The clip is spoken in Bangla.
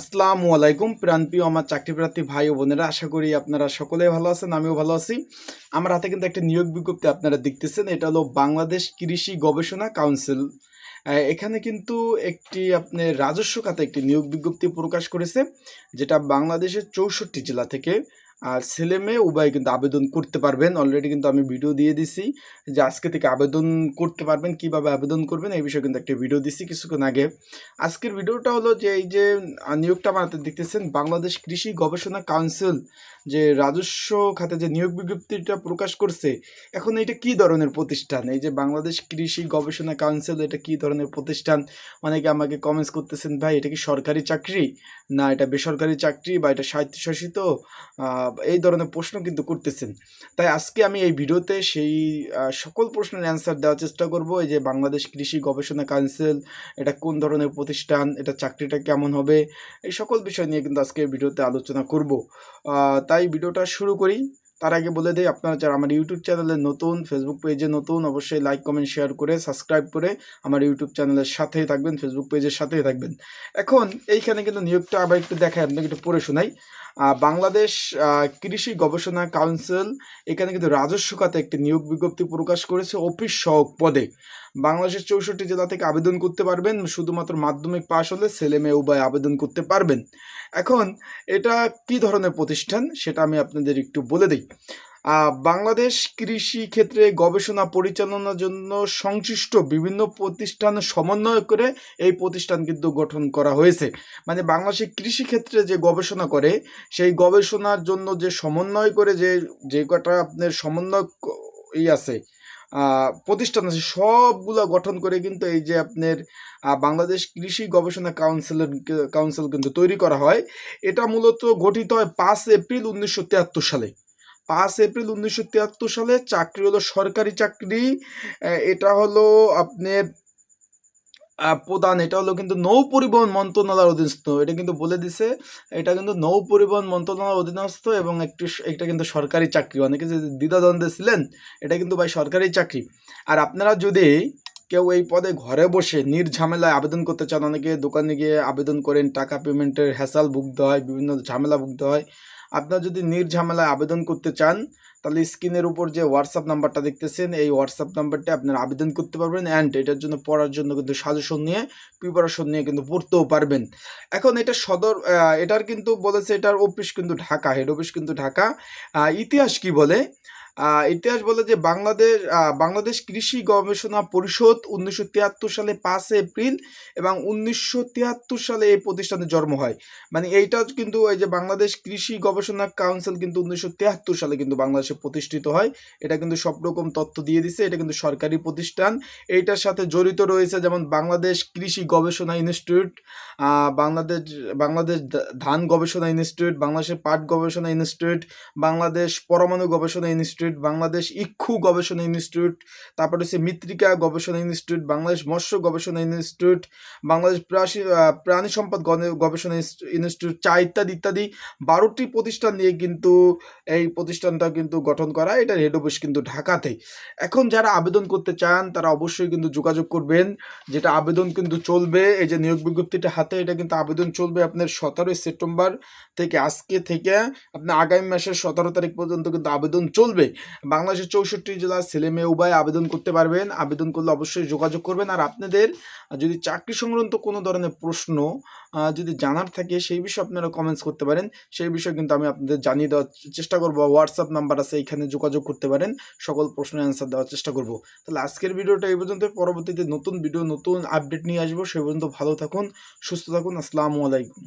আসসালামু আলাইকুম প্রাণপ্রিয় আমার চাকরি প্রার্থী ভাই ও বোনেরা, আশা করি আপনারা সকলে ভালো আছেন, আমিও ভালো আছি। আমার হাতে কিন্তু একটা নিয়োগ বিজ্ঞপ্তি আপনারা দেখতেছেন, এটা হলো বাংলাদেশ কৃষি গবেষণা কাউন্সিল। এখানে কিন্তু একটি আপনি রাজস্ব খাতে একটি নিয়োগ বিজ্ঞপ্তি প্রকাশ করেছে, যেটা বাংলাদেশের চৌষট্টি জেলা থেকে আর ছেলে মেয়ে উভয় কিন্তু আবেদন করতে পারবেন। অলরেডি কিন্তু আমি ভিডিও দিয়ে দিছি যে আজকে থেকে আবেদন করতে পারবেন, কীভাবে আবেদন করবেন এই বিষয়ে কিন্তু একটা ভিডিও দিছি কিছুক্ষণ আগে। আজকের ভিডিওটা হলো যে এই যে নিয়োগটা আমার হাতে দেখতেছেন, বাংলাদেশ কৃষি গবেষণা কাউন্সিল যে রাজস্ব খাতে যে নিয়োগ বিজ্ঞপ্তিটা প্রকাশ করছে, এখন এটা কি ধরনের প্রতিষ্ঠান? এই যে বাংলাদেশ কৃষি গবেষণা কাউন্সিল এটা কি ধরনের প্রতিষ্ঠান? অনেকে আমাকে কমেন্টস করতেছেন, ভাই, এটা কি সরকারি চাকরি? না, এটা বেসরকারি চাকরি বা এটা স্বায়ত্তশাসিত এই ধরনের প্রশ্ন কিন্তু করতেছেন। তাই আজকে আমি এই ভিডিওতে সেই সকল প্রশ্নের অ্যান্সার দেওয়ার চেষ্টা করব। এই যে বাংলাদেশ কৃষি গবেষণা কাউন্সিল এটা কোন ধরনের প্রতিষ্ঠান, এটা চাকরিটা কেমন হবে, এই সকল বিষয় নিয়ে কিন্তু আজকে ভিডিওতে আলোচনা করব। তাই ভিডিওটা শুরু করি। তার আগে বলে দিই, আপনারা যারা আমার ইউটিউব চ্যানেলে নতুন ফেসবুক পেজে নতুন, অবশ্যই লাইক কমেন্ট শেয়ার করে সাবস্ক্রাইব করে আমার ইউটিউব চ্যানেলের সাথেই থাকবেন ফেসবুক পেজের সাথেই থাকবেন। এখন এইখানে কিন্তু নিয়োগটা আবার একটু দেখায় আপনাকে একটু পড়ে শোনাই। বাংলাদেশ কৃষি গবেষণা কাউন্সিল এখানে কিন্তু রাজস্ব খাতে একটি নিয়োগ বিজ্ঞপ্তি প্রকাশ করেছে অফিস সহক পদে। বাংলাদেশের চৌষট্টি জেলা থেকে আবেদন করতে পারবেন, শুধুমাত্র মাধ্যমিক পাশ হলে ছেলে মেয়ে উভয় আবেদন করতে পারবেন। এখন, এটা কি ধরনের প্রতিষ্ঠান? সেটা আমি আপনাদের একটু বলে দিই। বাংলাদেশ কৃষি ক্ষেত্রে গবেষণা পরিচালনার জন্য সংশ্লিষ্ট বিভিন্ন প্রতিষ্ঠান সমন্বয় করে এই প্রতিষ্ঠান কিন্তু গঠন করা হয়েছে। মানে বাংলাদেশের কৃষি ক্ষেত্রে যে গবেষণা করে, সেই গবেষণার জন্য যে সমন্বয় করে যে যে কটা আপনার সমন্বয় ই আছে প্রতিষ্ঠান আছে, সবগুলো গঠন করে কিন্তু এই যে আপনার বাংলাদেশ কৃষি গবেষণা কাউন্সিলের কাউন্সিল কিন্তু তৈরি করা হয়। এটা মূলত গঠিত হয় পাঁচ এপ্রিল উনিশশো তিয়াত্তর সালে। পাঁচ এপ্রিল উনিশশো তিয়াত্তর সালে চাকরি হলো সরকারি চাকরি। এটা হলো আপনার প্রদান এটা হলো কিন্তু নৌ পরিবহন মন্ত্রণালয়ের অধীনস্থ, এটা কিন্তু বলে দিছে। এটা কিন্তু নৌ পরিবহন মন্ত্রণালয়ের অধীনস্থ এবং একটি এটা কিন্তু সরকারি চাকরি। অনেকে যে দ্বিধাদ্বন্দ্বে ছিলেন, এটা কিন্তু ভাই সরকারি চাকরি। আর আপনারা যদি কেউ এই পদে ঘরে বসে নির্ঝামেলায় আবেদন করতে চান, অনেকে দোকানে গিয়ে আবেদন করেন, টাকা পেমেন্টের হ্যাসাল ভুগতে হয়, বিভিন্ন ঝামেলা ভুগতে হয় আপনারা যদি নির্ঝামেলায় আবেদন করতে চান, তাহলে স্ক্রিনের উপর যে হোয়াটসঅ্যাপ নাম্বারটা দেখতেছেন, এই হোয়াটসঅ্যাপ নাম্বারটি আপনারা আবেদন করতে পারবেন অ্যান্ড এটার জন্য পড়ার জন্য কিন্তু সাজেশন নিয়ে প্রিপারেশন নিয়ে কিন্তু পড়তেও পারবেন। এখন এটা সদর এটার কিন্তু বলেছে এটার অফিস কিন্তু ঢাকা হেড অফিস কিন্তু ঢাকা। ইতিহাস কি বলে? ইতিহাস বলে যে বাংলাদেশ বাংলাদেশ কৃষি গবেষণা পরিষদ উনিশশো তিয়াত্তর সালে পাঁচ এপ্রিল এবং উনিশশো তিয়াত্তর সালে এই প্রতিষ্ঠানের জন্ম হয়। মানে এইটা কিন্তু এই যে বাংলাদেশ কৃষি গবেষণা কাউন্সিল কিন্তু উনিশশো তিয়াত্তর সালে কিন্তু বাংলাদেশে প্রতিষ্ঠিত হয়। এটা কিন্তু সব রকম তথ্য দিয়ে দিছে, এটা কিন্তু সরকারি প্রতিষ্ঠান। এইটার সাথে জড়িত রয়েছে যেমন বাংলাদেশ কৃষি গবেষণা ইনস্টিটিউট বাংলাদেশ বাংলাদেশ ধান গবেষণা ইনস্টিটিউট, বাংলাদেশের পাট গবেষণা ইনস্টিটিউট, বাংলাদেশ পরমাণু গবেষণা ইনস্টিটিউট বাংলাদেশ ইক্ষু গবেষণা ইনস্টিটিউট, তারপরে হচ্ছে মৃত্তিকা গবেষণা ইনস্টিটিউট, বাংলাদেশ মৎস্য গবেষণা ইনস্টিটিউট, বাংলাদেশ প্রাণী সম্পদ গবেষণা ইনস্টিটিউট, চা ইত্যাদি ইত্যাদি বারোটি প্রতিষ্ঠান নিয়ে কিন্তু এই প্রতিষ্ঠানটা কিন্তু গঠন করা এটার হেড অফিস কিন্তু ঢাকাতে এখন যারা আবেদন করতে চান, তারা অবশ্যই কিন্তু যোগাযোগ করবেন, যেটা আবেদন কিন্তু চলবে, এই যে নিয়োগ বিজ্ঞপ্তিটা হাতে, এটা কিন্তু আবেদন চলবে আপনার সতেরোই সেপ্টেম্বর থেকে, আজকে থেকে, আপনার আগামী মাসের সতেরো তারিখ পর্যন্ত কিন্তু আবেদন চলবে। বাংলাদেশের চৌষট্টি জেলার ছেলে মেয়ে উভয় আবেদন করতে পারবেন। আবেদন করলে অবশ্যই যোগাযোগ করবেন। আর আপনাদের যদি চাকরি সংক্রান্ত কোনো ধরনের প্রশ্ন যদি জানার থাকে, সেই বিষয়ে আপনারা কমেন্টস করতে পারেন। সেই বিষয়ে কিন্তু আমি আপনাদের জানিয়ে দেওয়ার চেষ্টা করব। হোয়াটসঅ্যাপ নাম্বার আছে, এখানে যোগাযোগ করতে পারেন। সকল প্রশ্নের অ্যান্সার দেওয়ার চেষ্টা করব। তাহলে আজকের ভিডিওটা এই পর্যন্ত। পরবর্তীতে নতুন ভিডিও নতুন আপডেট নিয়ে আসব। সেই পর্যন্ত ভালো থাকুন, সুস্থ থাকুন। আসসালামু আলাইকুম।